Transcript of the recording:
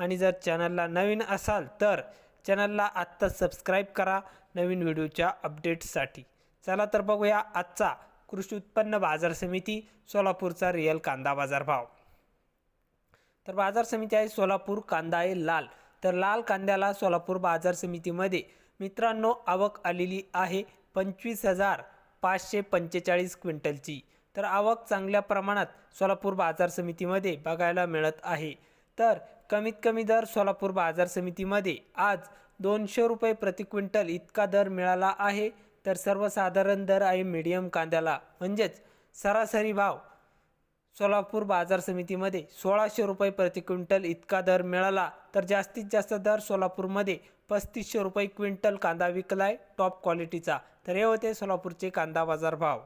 आणि जर चॅनलला नवीन असाल तर चॅनलला आत्ता सबस्क्राईब करा नवीन व्हिडिओच्या अपडेट्ससाठी. चला तर बघूया आजचा कृषी उत्पन्न बाजार समिती सोलापूरचा रिअल कांदा बाजार भाव तर बाजार समिती आहे सोलापूर कांदा आहे लाल. तर लाल कांद्याला सोलापूर बाजार समितीमध्ये मित्रांनो आवक आलेली आहे पंचवीस हजार पाचशे पंचेचाळीस क्विंटलची. तर आवक चांगल्या प्रमाणात सोलापूर बाजार समितीमध्ये बघायला मिळत आहे. तर कमीत कमी दर सोलापूर बाजार समितीमध्ये आज दोनशे रुपये प्रति क्विंटल इतका दर मिळाला आहे. तर सर्वसाधारण दर आहे मीडियम कांद्याला. म्हणजेच सरासरी भाव सोलापूर बाजार समितीमध्ये सोळाशे रुपये प्रति क्विंटल इतका दर मिळाला. तर जास्तीत जास्त दर सोलापूरमध्ये पस्तीसशे रुपये क्विंटल कांदा विकलाय टॉप क्वालिटीचा तर हे होते सोलापूरचे कांदा बाजार भाव.